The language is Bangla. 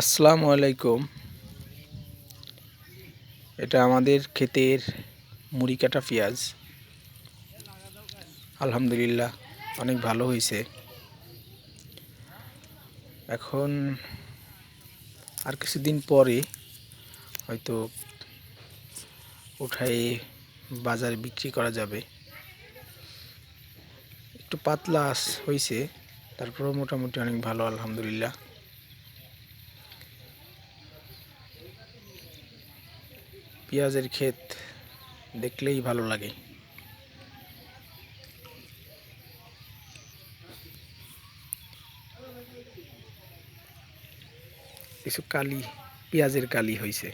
আসসালামু আলাইকুম। এটা আমাদের ক্ষেতের মুড়ি কাটা পেঁয়াজ। আলহামদুলিল্লাহ, অনেক ভালো হয়েছে। এখন আর কিছুদিন পরে হয়তো উঠাই বাজারে বিক্রি করা যাবে। একটু পাতলা হয়েছে, তারপরেও মোটামুটি অনেক ভালো, আলহামদুলিল্লাহ। পেঁয়াজের ক্ষেত দেখলেই ভালো লাগে। কিছু কালি পেঁয়াজের কালি হয়েছে